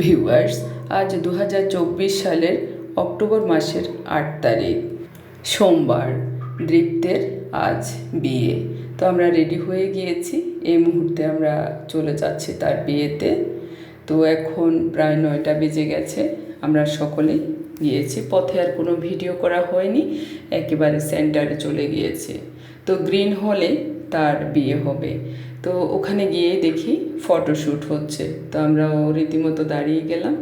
Viewers আজ দু হাজার চব্বিশ সালের অক্টোবর মাসের আট তারিখ। সোমবার, দৃপ্তের আজ বিয়ে। তো আমরা রেডি হয়ে গিয়েছি, এই মুহূর্তে আমরা চলে যাচ্ছি তার বিয়েতে। তো এখন প্রায় নয়টা বেজে গেছে, আমরা সকলেই গিয়েছি। পথে আর কোনো ভিডিও করা হয়নি, একেবারে সেন্টারে চলে গিয়েছে। তো গ্রিন হলে তার বিয়ে হবে। তো ওখানে গিয়ে দেখি ফটোশ্যুট হচ্ছে। তো আমরাও রীতিমতো দাঁড়িয়ে গেলাম।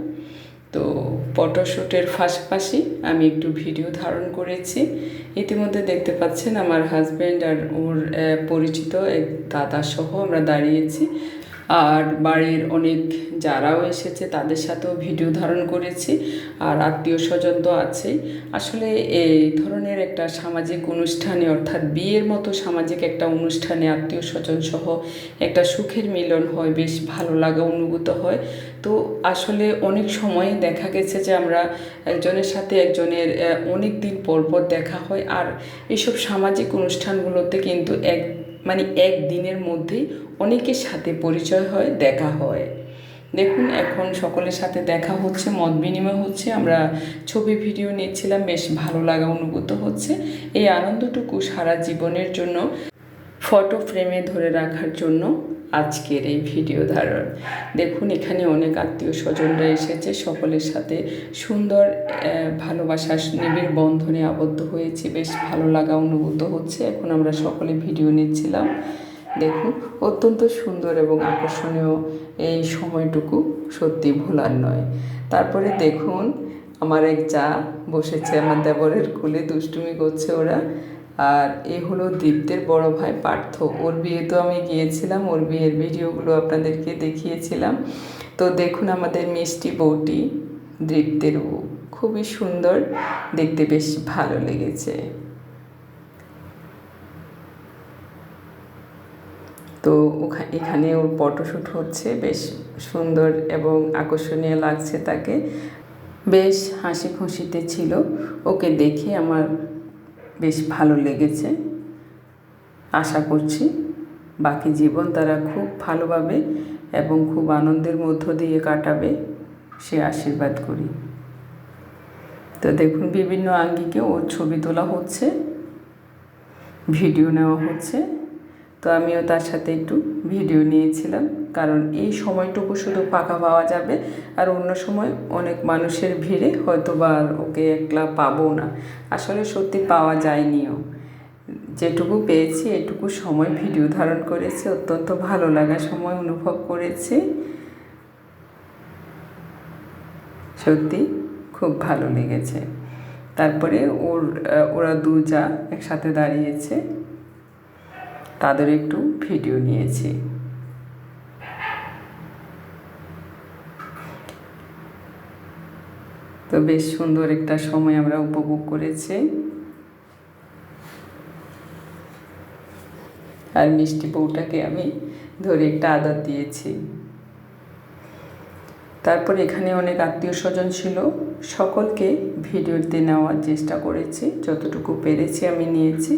তো ফটোশ্যুটের পাশাপাশি আমি একটু ভিডিও ধারণ করেছি। ইতিমধ্যে দেখতে পাচ্ছেন আমার হাজব্যান্ড আর ওর পরিচিত এক দাদা সহ আমরা দাঁড়িয়েছি। আর বাড়ির অনেক যারাও এসেছে তাদের সাথেও ভিডিও ধারণ করেছি আর আত্মীয় স্বজন তো আছেই। আসলে এই ধরনের একটা সামাজিক অনুষ্ঠানে অর্থাৎ বিয়ের মতো সামাজিক একটা অনুষ্ঠানে আত্মীয় স্বজন সহ একটা সুখের মিলন হয়, বেশ ভালো লাগা অনুভূত হয়। তো আসলে অনেক সময় দেখা গেছে যে আমরা একজনের সাথে একজনের অনেক দিন পর পর দেখা হয় আর এসব সামাজিক অনুষ্ঠানগুলোতে কিন্তু এক মানে এক দিনের মধ্যেই অনেকের সাথে পরিচয় হয়, দেখা হয়। দেখুন, এখন সকলের সাথে দেখা হচ্ছে, মত বিনিময় হচ্ছে। আমরা ছবি, ভিডিও নিচ্ছিলাম, বেশ ভালো লাগা অনুভূত হচ্ছে। এই আনন্দটুকু সারা জীবনের জন্য ফটো ফ্রেমে ধরে রাখার জন্য আজকের এই ভিডিও ধারণ। দেখুন এখানে অনেক আত্মীয় স্বজনরা এসেছে সকলের সাথে সুন্দর আহ, ভালোবাসার নিবিড় বন্ধনে আবদ্ধ হয়েছি। বেশ ভালো লাগা অনুভূত হচ্ছে। এখন আমরা সকলে ভিডিও নিচ্ছিলাম। দেখুন অত্যন্ত সুন্দর এবং আকর্ষণীয় এই সময়টুকু সত্যি ভোলার নয়। তারপরে দেখুন আমার এক চা বসেছে আমার দেবরের কুলে দুষ্টুমি করছে ওরা। আর এ হলো দীপ্তের বড় ভাই পার্থ। ওর বিয়ে তো আমি গিয়েছিলাম, ওর বিয়ের ভিডিওগুলো আপনাদেরকে দেখিয়েছিলাম। তো দেখুন আমাদের মিষ্টি বউটি দীপ্তের বউ। খুবই সুন্দর, দেখতে বেশ ভালো লেগেছে। তো এখানে ওর ফটোশ্যুট হচ্ছে, বেশ সুন্দর এবং আকর্ষণীয় লাগছে তাকে। বেশ হাসি খুশিতে ছিল। ওকে দেখে আমার বেশ ভালো লেগেছে। আশা করছি বাকি জীবন তারা খুব ভালোভাবে এবং খুব আনন্দের মধ্য দিয়ে কাটাবে, সে আশীর্বাদ করি। তো দেখুন, বিভিন্ন আঙ্গিকে ওর ছবি তোলা হচ্ছে, ভিডিও নেওয়া হচ্ছে। তো আমিও তার সাথে একটু ভিডিও নিয়েছিলাম। কারণ এই সময়টুকু শুধু ফাঁকা পাওয়া যাবে আর অন্য সময় অনেক মানুষের ভিড়ে হয়তো বা ওকে একলা পাবো না। আসলে সত্যি পাওয়া যায়নিও যেটুকু পেয়েছি, এটুকু সময় ভিডিও ধারণ করেছি, অত্যন্ত ভালো লাগা সময় অনুভব করেছি। সত্যি খুব ভালো লেগেছে। তারপরে ওর ওরা দু যা একসাথে দাঁড়িয়েছে। তাদের একটু ভিডিও নিয়েছি। তো বেশ সুন্দর একটা সময় আমরা উপভোগ করেছি। আর মিষ্টি বউটাকে আমি ধরে একটা আদর দিয়েছি। তারপর এখানে অনেক আত্মীয় স্বজন ছিল, সকলকে ভিডিওতে নেওয়ার চেষ্টা করেছি, যতটুকু পেরেছি আমি নিয়েছি।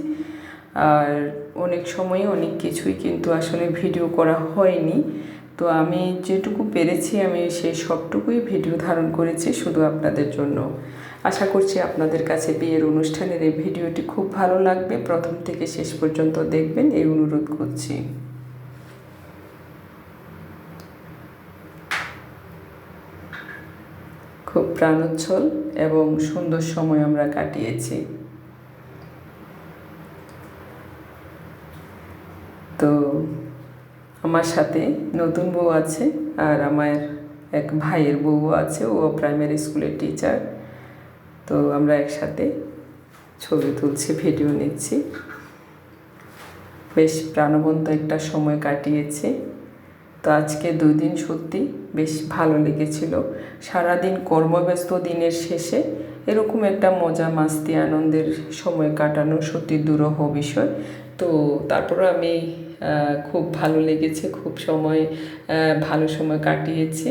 আর অনেক সময় অনেক কিছুই কিন্তু আসলে ভিডিও করা হয়নি। তো আমি যেটুকু পেরেছি, আমি সেই সবটুকুই ভিডিও ধারণ করেছি শুধু আপনাদের জন্য। আশা করছি আপনাদের কাছে বিয়ের অনুষ্ঠানের এই ভিডিওটি খুব ভালো লাগবে। প্রথম থেকে শেষ পর্যন্ত দেখবেন, এই অনুরোধ করছি। খুব প্রাণোচ্ছল এবং সুন্দর সময় আমরা কাটিয়েছি। তো আমার সাথে নতুন বউ আছে আর আমার এক ভাইয়ের বউ আছে, ও প্রাইমারি স্কুলের টিচার তো আমরা একসাথে ছবি তুলছি ভিডিও নিচ্ছি। বেশ প্রাণবন্ত একটা সময় কাটিয়েছি। তো আজকে দুই দিন সত্যি বেশ ভালো লেগেছিল। সারাদিন কর্মব্যস্ত দিনের শেষে এরকম একটা মজা, মাস্তি, আনন্দের সময় কাটানো সত্যি দুরূহ বিষয়। তো তারপরে আমি খুব ভালো লেগেছে, খুব সময় ভালো সময় কাটিয়েছি।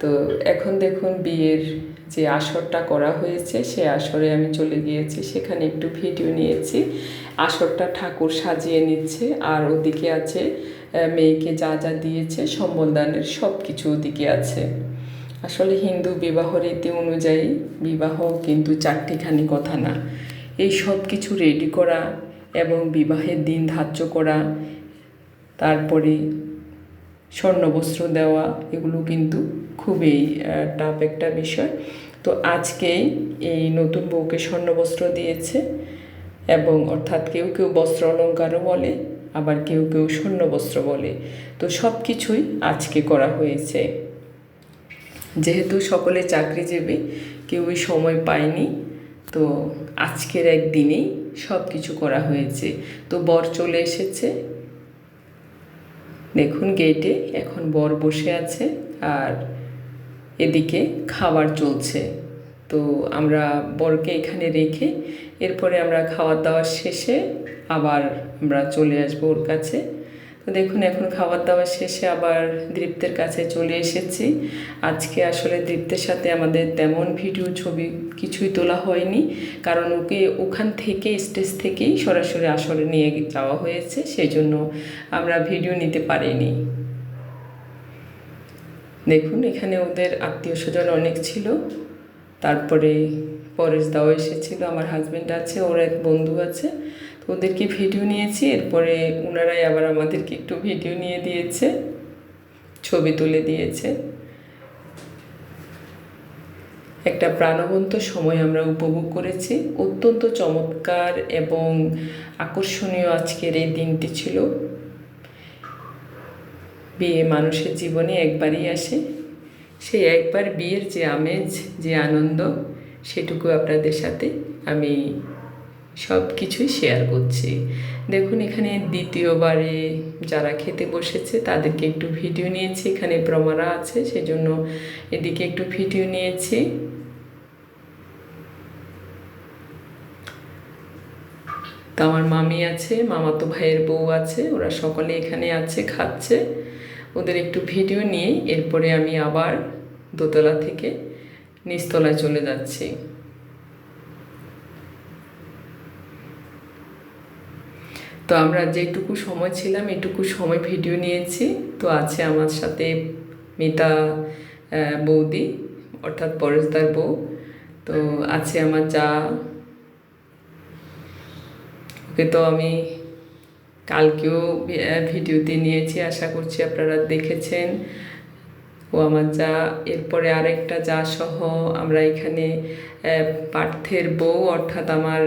তো এখন দেখুন বিয়ের যে আসরটা করা হয়েছে, সে আসরে আমি চলে গিয়েছি, সেখানে একটু ভিডিও নিয়েছি। আসরটা ঠাকুর সাজিয়ে নিচ্ছে, আর ওদিকে আছে মেয়েকে যা যা দিয়েছে সম্বলদানের সব কিছু ওদিকে আছে। আসলে হিন্দু বিবাহ রীতি অনুযায়ী বিবাহ কিন্তু চারটিখানি কথা না। এই সব কিছু রেডি করা এবং বিবাহের দিন ধার্য করা তারপরে স্বর্ণবস্ত্র দেওয়া, এগুলো কিন্তু খুবই টাফ একটা বিষয়। তো আজকেই এই নতুন বউকে স্বর্ণবস্ত্র দিয়েছে এবং অর্থাৎ কেউ কেউ বস্ত্র অলঙ্কারও বলে, আবার কেউ কেউ স্বর্ণবস্ত্র বলে। তো সব কিছুই আজকে করা হয়েছে। যেহেতু সকলে চাকরিজীবী, কেউই সময় পায়নি, তো আজকের একদিনেই সব কিছু করা হয়েছে। তো বর চলে এসেছে দেখুন গেটে এখন বর বসে আছে আর এদিকে খাবার চলছে। তো আমরা বরকে এখানে রেখে এরপরে আমরা খাওয়া দাওয়া শেষে আবার আমরা চলে আসব ওর কাছে। তো দেখুন, এখন খাবার দাবার শেষে আবার দৃপ্তের কাছে চলে এসেছি। আজকে আসলে দৃপ্তের সাথে আমাদের তেমন ভিডিও ছবি কিছুই তোলা হয়নি, কারণ ওকে ওখান থেকে, স্টেজ থেকেই সরাসরি আসরে নিয়ে যাওয়া হয়েছে সেই জন্য আমরা ভিডিও নিতে পারিনি। দেখুন, এখানে ওদের আত্মীয় স্বজন অনেক ছিল। তারপরে পরেশ দাও এসেছিল, আমার হাজব্যান্ড আছে, ওর এক বন্ধু আছে। তো ওদেরকে ভিডিও নিয়েছি, এরপরে ওনারাই আবার আমাদেরকে একটু ভিডিও নিয়ে দিয়েছে, ছবি তুলে দিয়েছে। একটা প্রাণবন্ত সময় আমরা উপভোগ করেছি। অত্যন্ত চমৎকার এবং আকর্ষণীয় আজকের এই দিনটি ছিল। বিয়ে মানুষের জীবনে একবারই আসে। সেই একবার বিয়ের যে আমেজ, যে আনন্দ, সেটুকু আপনাদের সাথে আমি সব কিছুই শেয়ার করছি। দেখুন, এখানে দ্বিতীয়বারে যারা খেতে বসেছে, তাদেরকে একটু ভিডিও নিয়েছি, এখানে প্রমারা আছে, সেজন্য এদিকে একটু ভিডিও নিয়েছি। তো আমার মামি আছে, মামাতো ভাইয়ের বউ আছে, ওরা সকলে এখানে আছে, খাচ্ছে। ওদের একটু ভিডিও নিয়ে, এরপরে আমি আবার দোতলা থেকে নিচতলায় চলে যাচ্ছি। তো আমরা যেটুকু সময় ছিলাম, এটুকু সময় ভিডিও নিয়েছি। তো আছে আমার সাথে মিতা বৌদি, অর্থাৎ পরেশদার বউ। তো আছে আমার যা। ওকে তো আমি কালকেও ভিডিওতে নিয়েছি, আশা করছি আপনারা দেখেছেন। ও আমার যা, এরপরে আরেকটা যা সহ আমরা এখানে পার্থের বউ, অর্থাৎ আমার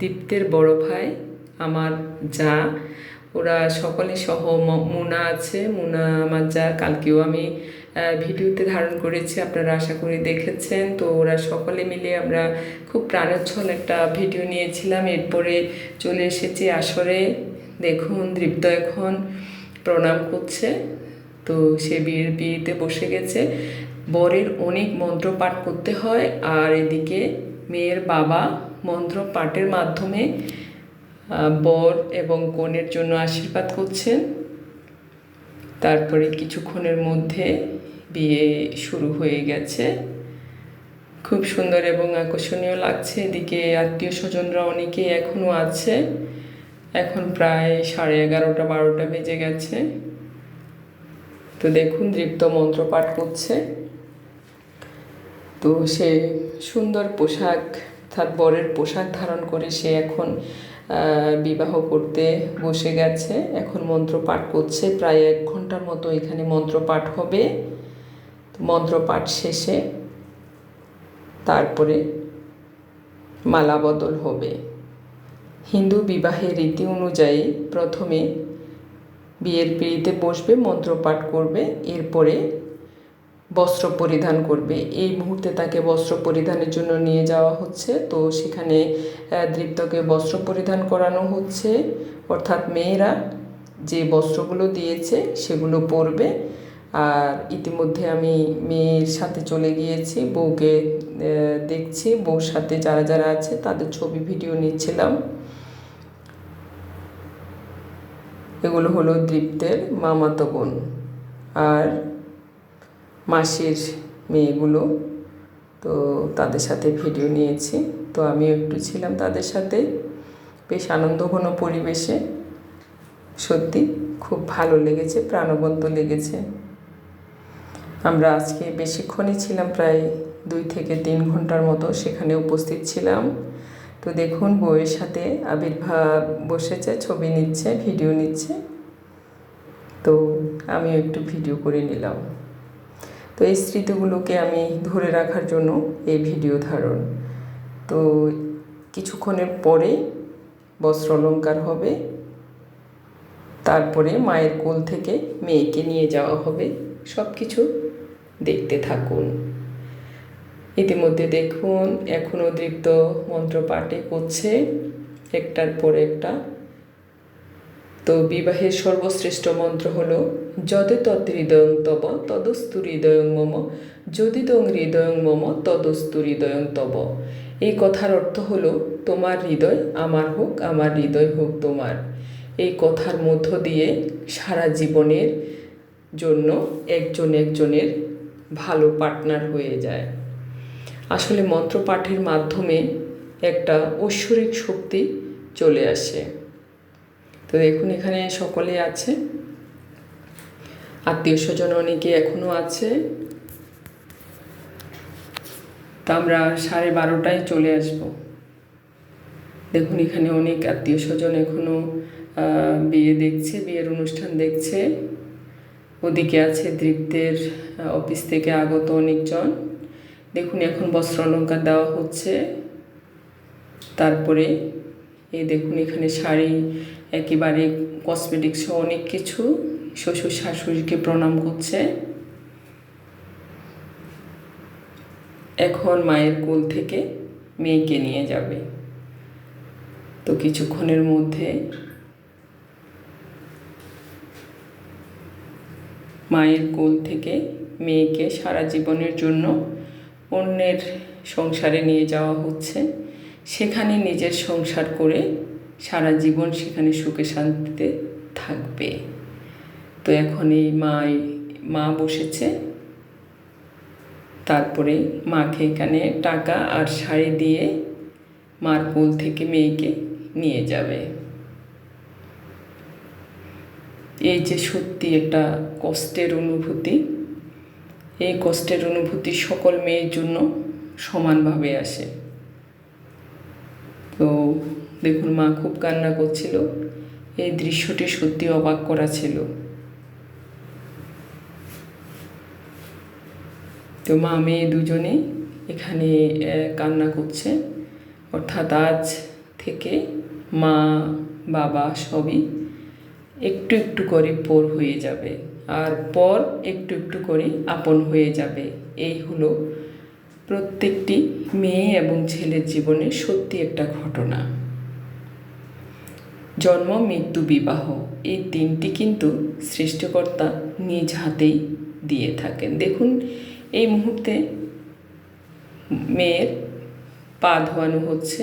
দীপ্তের বড় ভাই। আমার যা। ওরা সকলে সহ মুনা আছে। মুনা আমার যা। কালকেও আমি ভিডিওতে ধারণ করেছি, আপনারা আশা করি দেখেছেন। তো ওরা সকলে মিলে আমরা খুব প্রাণোচ্ছল একটা ভিডিও নিয়েছিলাম। এরপরে চলে এসেছি আসরে। দেখুন, দৃপ্ত এখন প্রণাম করছে। তো সে বিয়ের বিয়েতে বসে গেছে। বরের অনেক মন্ত্র পাঠ করতে হয়। আর এদিকে মেয়ের বাবা মন্ত্র পাঠের মাধ্যমে বর এবং কনের জন্য আশীর্বাদ করছেন। তারপরে কিছুক্ষণের মধ্যে বিয়ে শুরু হয়ে গেছে। খুব সুন্দর এবং আকর্ষণীয় লাগছে। এদিকে আত্মীয় স্বজনরা অনেকেই এখনও আছে। এখন প্রায় সাড়ে এগারোটা, বারোটা বেজে গেছে। তো দেখুন, দৃপ্ত মন্ত্র পাঠ করছে। তো সে সুন্দর পোশাক অর্থাৎ বরের পোশাক ধারণ করে সে এখন বিবাহ করতে বসে গেছে। এখন মন্ত্র পাঠ করছে। প্রায় এক ঘণ্টার মতো এখানে মন্ত্র পাঠ হবে। মন্ত্র পাঠ শেষে তারপরে মালা বদল হবে। হিন্দু বিবাহের রীতি অনুযায়ী প্রথমে বিয়ের পিড়িতে বসবে, মন্ত্র পাঠ করবে। এরপরে বস্ত্র পরিধান করবে। এই মুহূর্তে তাকে বস্ত্র পরিধানের জন্য নিয়ে যাওয়া হচ্ছে। তো সেখানে দৃপ্তকে বস্ত্র পরিধান করানো হচ্ছে। অর্থাৎ মেয়েরা যে বস্ত্রগুলো দিয়েছে, সেগুলো পরবে। আর ইতিমধ্যে আমি মেয়ের সাথে চলে গিয়েছি, বউকে দেখছি। বউর সাথে যারা যারা আছে, তাদের ছবি, ভিডিও নিচ্ছিলাম। এগুলো হলো দৃপ্তের মামাতো বোন। আর মাসির মেয়েগুলো, তো তাদের সাথে ভিডিও নিয়েছি। তো আমিও একটু ছিলাম তাদের সাথে। বেশ আনন্দঘন পরিবেশে। সত্যি খুব ভালো লেগেছে, প্রাণবন্ত লেগেছে। আমরা আজকে বেশিক্ষণই ছিলাম প্রায় দুই থেকে তিন ঘণ্টার মতো সেখানে উপস্থিত ছিলাম। তো দেখুন, বউয়ের সাথে আবির্ভাব বসেছে, ছবি নিচ্ছে ভিডিও নিচ্ছে। তো আমিও একটু ভিডিও করে নিলাম। তো এই স্মৃতিগুলোকে আমি ধরে রাখার জন্য এই ভিডিও ধারণ। তো কিছুক্ষণের পরে বস্ত্র অলঙ্কার হবে। তারপরে মায়ের কোল থেকে মেয়েকে নিয়ে যাওয়া হবে। সব কিছু দেখতে থাকুন। ইতিমধ্যে দেখুন, এখনও দৃপ্ত মন্ত্র পাঠে করছে। একটার পর একটা। তো বিবাহের সর্বশ্রেষ্ঠ মন্ত্র হলো যদে তৎ হৃদয়ং তব, তদস্তু হৃদয়ং মম। যদি তং হৃদয়ং মম, তদস্তু হৃদয়ং তব। এই কথার অর্থ হলো, তোমার হৃদয় আমার হোক, আমার হৃদয় হোক তোমার। এই কথার মধ্য দিয়ে সারা জীবনের জন্য একজন একজনের ভালো পার্টনার হয়ে যায়। আসলে মন্ত্র পাঠের মাধ্যমে একটা ঐশ্বরিক শক্তি চলে আসে। তো দেখুন, এখানে সকলে আছে। আত্মীয় স্বজন অনেকে এখনও আছে। তা আমরা সাড়ে বারোটায় চলে আসব। দেখুন, এখানে অনেক আত্মীয় স্বজন এখনও বিয়ে দেখছে, বিয়ের অনুষ্ঠান দেখছে। ওদিকে আছে দৃপ্তের অফিস থেকে আগত অনেকজন। দেখুন, এখন বস্ত্র অলঙ্কার দেওয়া হচ্ছে। তারপরে এই দেখুন, এখানে শাড়ি, একেবারে কসমেটিক্স অনেক কিছু। শ্বশুর শাশুড়িকে প্রণাম করছে। এখন মায়ের কোল থেকে মেয়েকে নিয়ে যাবে। তো কিছুক্ষণের মধ্যে মায়ের কোল থেকে মেয়েকে সারা জীবনের জন্য অন্যের সংসারে নিয়ে যাওয়া হচ্ছে। সেখানে নিজের সংসার করে সারা জীবন সেখানে সুখে শান্তিতে থাকবে। তো এখন এই মা মা বসেছে। তারপরে মাকে এখানে টাকা আর শাড়ি দিয়ে মার কোল থেকে মেয়েকে নিয়ে যাবে। এই যে সত্যি একটা কষ্টের অনুভূতি, এই কষ্টের অনুভূতি সকল মেয়ের জন্য সমানভাবে আসে। তো দেখুন, মা খুব কান্না করছিল। এই দৃশ্যটি সত্যি অবাক করা ছিল। তো মা মেয়ে দুজনেই এখানে কান্না করছে। অর্থাৎ আজ থেকে মা, বাবা সবই একটু একটু করে পর হয়ে যাবে আর পর একটু একটু করে আপন হয়ে যাবে। এই হলো প্রত্যেকটি মেয়ে এবং ছেলের জীবনে সত্যি একটা ঘটনা। জন্ম, মৃত্যু, বিবাহ, এই তিনটি কিন্তু সৃষ্টিকর্তা নিজ হাতেই দিয়ে থাকেন। দেখুন এই মুহূর্তে মেয়ের পা ধোয়ানো হচ্ছে।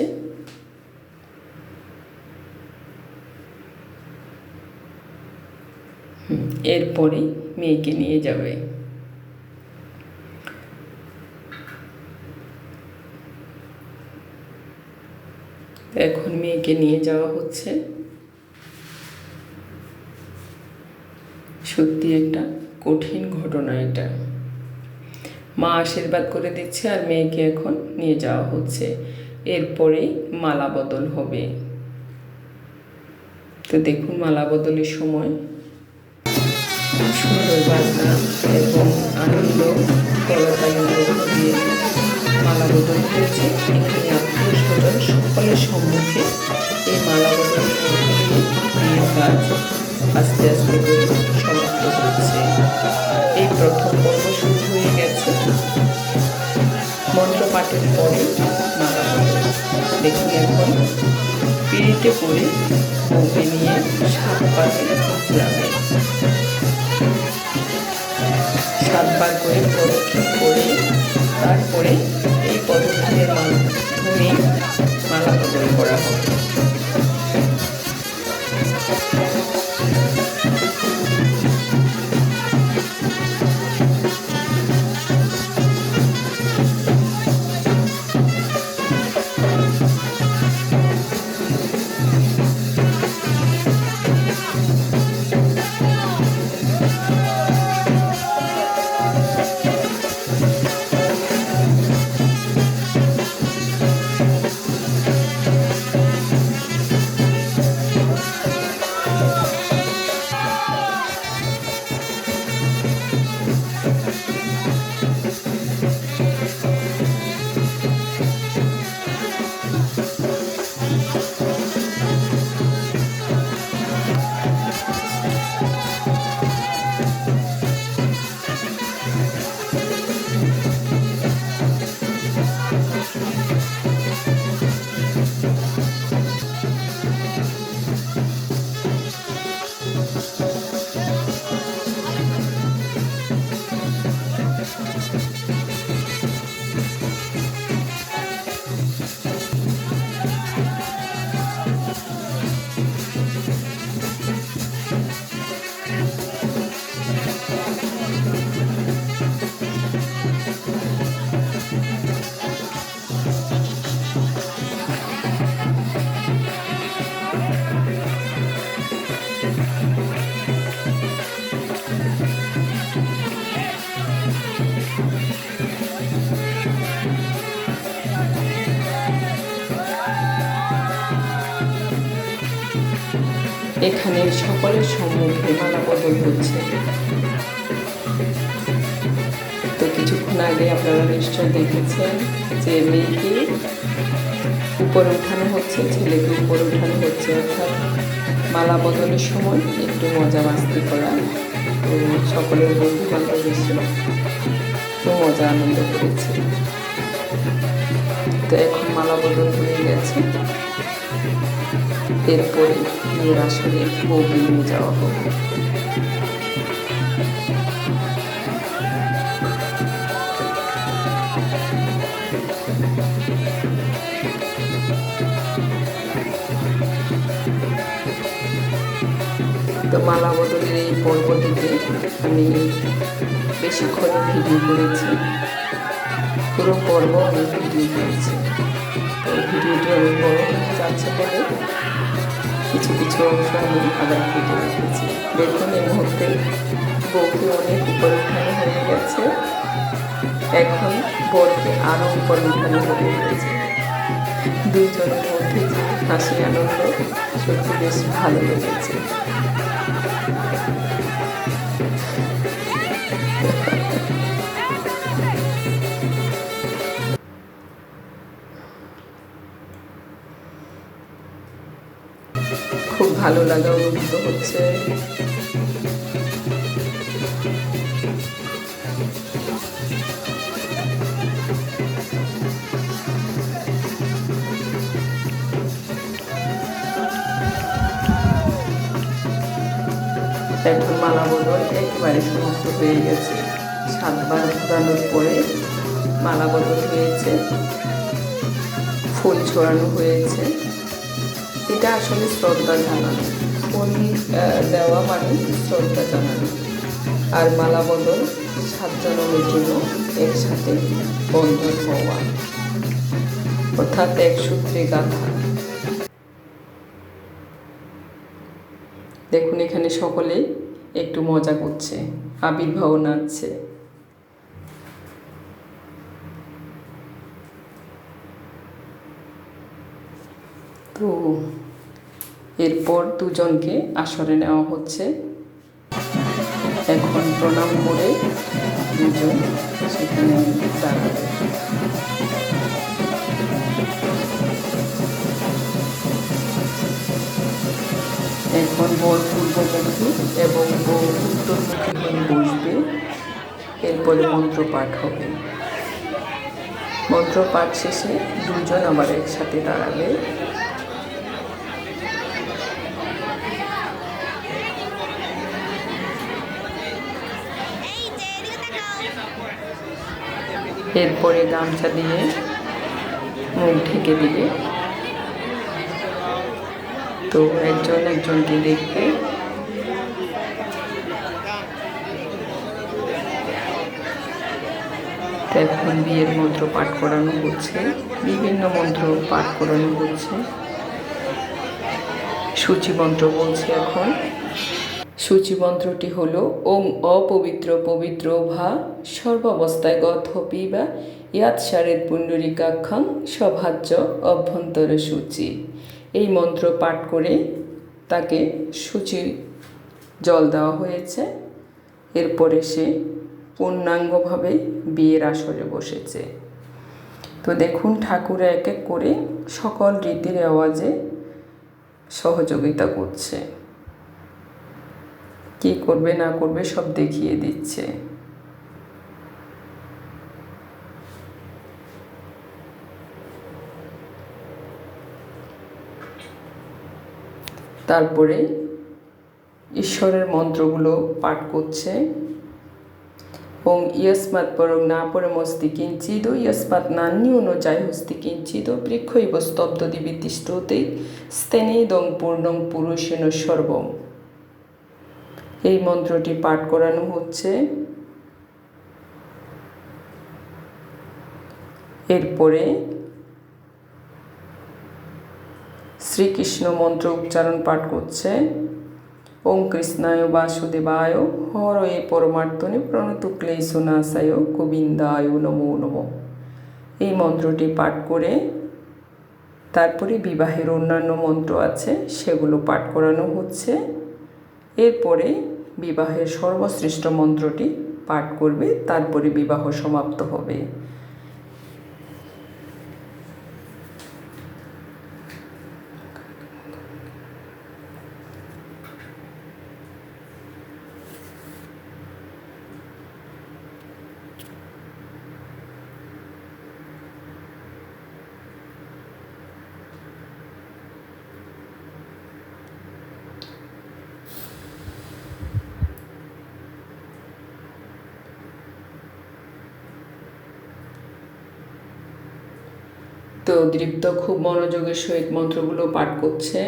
এরপরে মেয়েকে নিয়ে যাবে। এখন মেয়েকে নিয়ে যাওয়া হচ্ছে। সত্যি একটা কঠিন ঘটনা এটা। মা আশীর্বাদ করে দিচ্ছে আর মেয়েকে এখন নিয়ে যাওয়া হচ্ছে। এরপরে মালা বদল হবে। তো দেখুন মালা বদলের সময়। সুন্দর বাজনা এবং আনন্দ দিয়ে মালা বদল হয়েছে। এখানে আত্মীয় স্বজন সকলের সম্মুখে এই মালা বদল কাজ আস্তে আস্তে করে সমাপ্ত হচ্ছে। এই প্রথম পর্ব শুরু পাঠের পরে মালা বদল দেখুন এখন পিড়িতে পরে বউকে নিয়ে সাত পাশে গ্রামে সাতবার করে পদক্ষেপ করে তারপরে এই পদক্ষেপের মাধ্যমে মালা বদল করা হবে। মালা বদল হচ্ছে। তো কিছুক্ষণ আগে আপনারা নিশ্চয় দেখেছেন যে মেয়েকে উপরে উঠানো হচ্ছে, ছেলেকে উপরে উঠানো হচ্ছে, অর্থাৎ মালা বদলের সময় একটু মজা মাস্তি করা। তো সকলের বন্ধু বান্ধব এসে তো মজা আনন্দ করেছে। তো এখন মালা বদল হয়ে গেছে। এরপরে বিয়ের আসলে বউকে নিয়ে যাওয়া হবে তো মালা বদলের এই পর্বটিতে আমি বেশিক্ষণ ভিডিও করেছি। পুরো পর্ব আমি ভিডিও করেছি। তো ভিডিওটি অনেক বড় হয়ে যাচ্ছে বলে কিছু কিছু অংশ আমি আবার কেটে রেখেছি দেখুন, এই মুহূর্তে বউকে অনেক উপর উঠানো হয়ে গেছে। এখন বরকে আরও উপর উঠানো হয়ে গেছে দুজনের মধ্যে হাসি আনন্দ সত্যি বেশ ভালো লেগেছে। ভালো লাগা অনুভূত হচ্ছে। এখন মালা বদল একেবারে সমাপ্ত হয়ে গেছে। সাতবার ঘোরানোর পরে মালা বদল হয়েছে। ফুল ছড়ানো হয়েছে। এটা আসলে শ্রদ্ধা জানানো। ফুল দেওয়া মানে শ্রদ্ধা জানানো। আর মালা বদল সাত জন্য একসাথে বন্ধন হওয়া। অর্থাৎ এক সূত্রে গাথা। দেখুন, এখানে সকলে একটু মজা করছে আবির্ভাব নাচছে। তো এরপর দুজনকে আসরে নেওয়া হচ্ছে। এখন প্রণাম করে দুজন সেখানে দাঁড়াবে। এখন বর পূর্বমুখী এবং বউ উত্তরমুখী বসবে। এরপরে মন্ত্র পাঠ হবে। মন্ত্র পাঠ শেষে দুজন আবার একসাথে দাঁড়াবে। এরপরে গামছা দিয়ে মুখ ঢেকে দিবে। তো একজন একজনকে দেখবে। এখন বিয়ের মন্ত্র পাঠ করানো হচ্ছে, বিভিন্ন মন্ত্র পাঠ করানো হচ্ছে। সূচি মন্ত্র বলছে এখন। সূচি মন্ত্রটি হল, ওম অপবিত্র পবিত্র ভা সর্বাবস্থায় গত পিবা ইয়াত সারের পুণ্ডরিকাক্ষাং সভাজ্য অভ্যন্তর সূচি। এই মন্ত্র পাঠ করে তাকে সূচি জল দেওয়া হয়েছে। এরপরে সে পূর্ণাঙ্গভাবে বিয়ের আসরে বসেছে। তো দেখুন ঠাকুর এক এক করে সকল রীতির আওয়াজে সহযোগিতা করছে। কি করবে না করবে সব দেখিয়ে দিচ্ছে। তারপরে ঈশ্বরের মন্ত্রগুলো পাঠ করছে। ওং ইয়স্মাৎ পরং না পরমস্তি কিঞ্চিদ ইয়স্মাৎ নান্যূন যায় হস্তি কিঞ্চিদ বৃক্ষইব স্তব্ধ দিবি তিষ্ঠতে স্তেনেদং পূর্ণং পুরুষেন সর্বম। এই মন্ত্রটি পাঠ করানো হচ্ছে। এরপরে শ্রীকৃষ্ণ মন্ত্র উচ্চারণ পাঠ করছে। ওম কৃষ্ণায় বাসুদেবায় হরয়ে পরমার্থনে প্রণত ক্লেশনাশায় গোবিন্দায় নমো নম। এই মন্ত্রটি পাঠ করে তারপরে বিবাহের অন্যান্য মন্ত্র আছে, সেগুলো পাঠ করানো হচ্ছে। এরপরে বিবাহের সর্বশ্রেষ্ঠ মন্ত্রটি পাঠ করবে তারপরে বিবাহ সমাপ্ত হবে। তো দৃপ্ত খুব মনোযোগের সহিত মন্ত্রগুলো পাঠ করছে।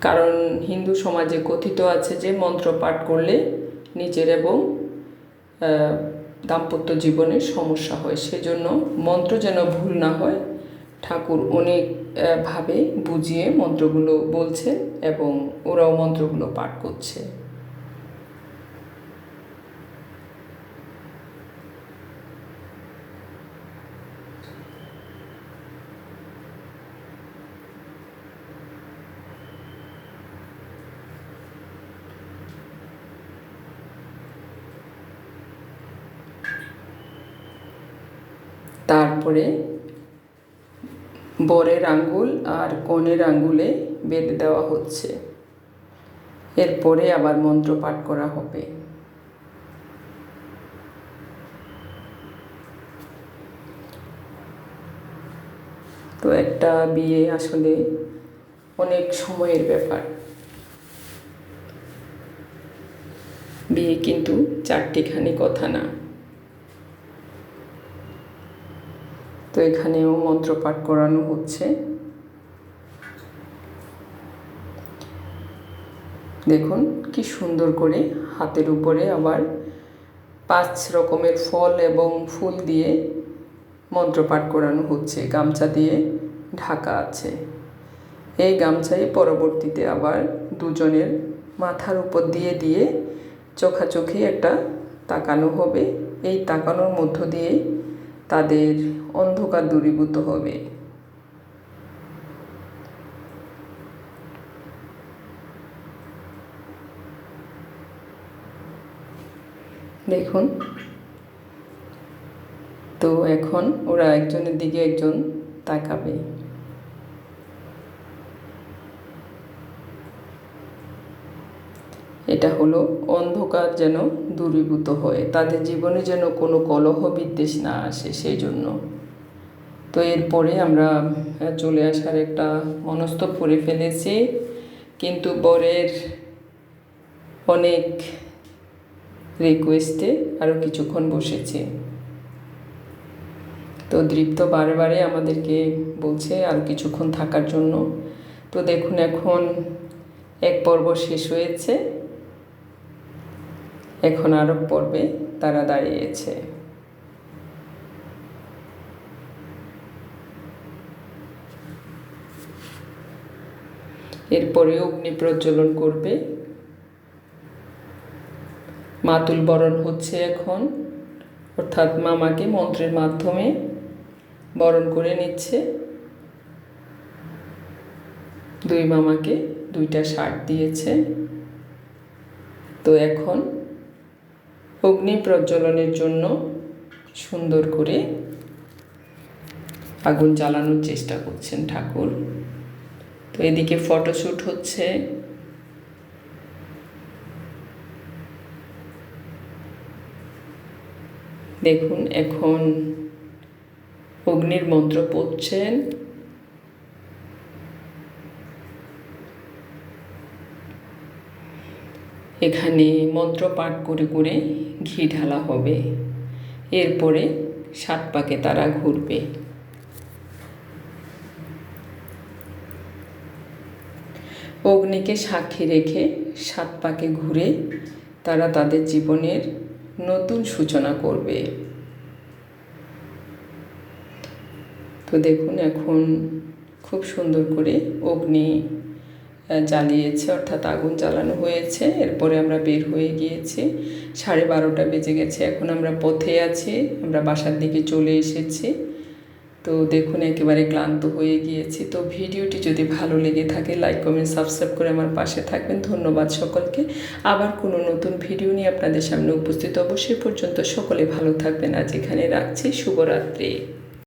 কারণ হিন্দু সমাজে কথিত আছে যে মন্ত্র পাঠ করলে নিজের এবং দাম্পত্য জীবনে সমস্যা হয়। সেজন্য মন্ত্র যেন ভুল না হয় ঠাকুর অনেক আহ, ভাবে বুঝিয়ে মন্ত্রগুলো বলছে এবং ওরাও মন্ত্রগুলো পাঠ করছে। তারপরে বরের আঙ্গুল আর কনের আঙ্গুলে বেঁধে দেওয়া হচ্ছে। এরপরে আবার মন্ত্র পাঠ করা হবে। তো একটা বিয়ে আসলে অনেক সময়ের ব্যাপার। বিয়ে কিন্তু চারটিখানি কথা না। তো এখানেও মন্ত্র পাঠ করানো হচ্ছে। দেখুন, কি সুন্দর করে হাতের উপরে আবার পাঁচ রকমের ফল এবং ফুল দিয়ে মন্ত্র পাঠ করানো হচ্ছে। গামছা দিয়ে ঢাকা আছে। এই গামছাই পরবর্তীতে আবার দুজনের মাথার উপর দিয়ে দিয়ে চোখাচোখি একটা তাকানো হবে। এই তাকানোর মধ্য দিয়ে তাদের অন্ধকার দূরীভূত হবে। দেখুন। তো এখন ওরা একজনের দিকে একজন তাকাবে। এটা হলো অন্ধকার যেন দূরীভূত হয়, তাদের জীবনে যেন কোনো কলহ বিদ্বেষ না আসে সেই জন্য তো এরপরে আমরা চলে আসার একটা মনস্থ করে ফেলেছি, কিন্তু বরের অনেক রিকোয়েস্টে আরও কিছুক্ষণ বসেছি। তো দৃপ্ত বারে বারে আমাদেরকে বলছে আর কিছুক্ষণ থাকার জন্য। তো দেখুন, এখন এক পর্ব শেষ হয়েছে। এখন আরব পর্বে তারা দাঁড়িয়েছে। এরপরে অগ্নি প্রজ্বলন করবে। মাতুল বরণ হচ্ছে এখন। অর্থাৎ মামাকে মন্ত্রের মাধ্যমে বরণ করে নিচ্ছে। দুই মামাকে দুইটা শার্ট দিয়েছে। তো এখন অগ্নি প্রজ্বলনের জন্য সুন্দর করে আগুন জ্বালানোর চেষ্টা করছেন ঠাকুর। তো এদিকে ফটোশ্যুট হচ্ছে। দেখুন, এখন অগ্নির মন্ত্র পড়ছেন। এখানে মন্ত্র পাঠ করে করে ঘি ঢালা হবে। এরপরে সাত পাকে তারা ঘুরবে। অগ্নিকে সাক্ষী রেখে সাত পাকে ঘুরে তারা তাদের জীবনের নতুন সূচনা করবে। তো দেখুন, এখন খুব সুন্দর করে অগ্নি জ্বালিয়েছে, অর্থাৎ আগুন জ্বালানো হয়েছে। এরপরে আমরা বের হয়ে গিয়েছি। সাড়ে বারোটা বেজে গেছে, এখন আমরা পথে আছি, আমরা বাসার দিকে চলে এসেছি। তো দেখুন, একেবারে ক্লান্ত হয়ে গিয়েছি। তো ভিডিওটি যদি ভালো লেগে থাকে লাইক কমেন্ট সাবস্ক্রাইব করে আমার পাশে থাকবেন। ধন্যবাদ সকলকে। আবার কোনো নতুন ভিডিও নিয়ে আপনাদের সামনে উপস্থিত অবশ্যই পর্যন্ত সকলে ভালো থাকবেন। আজ এখানে রাখছি। শুভরাত্রি।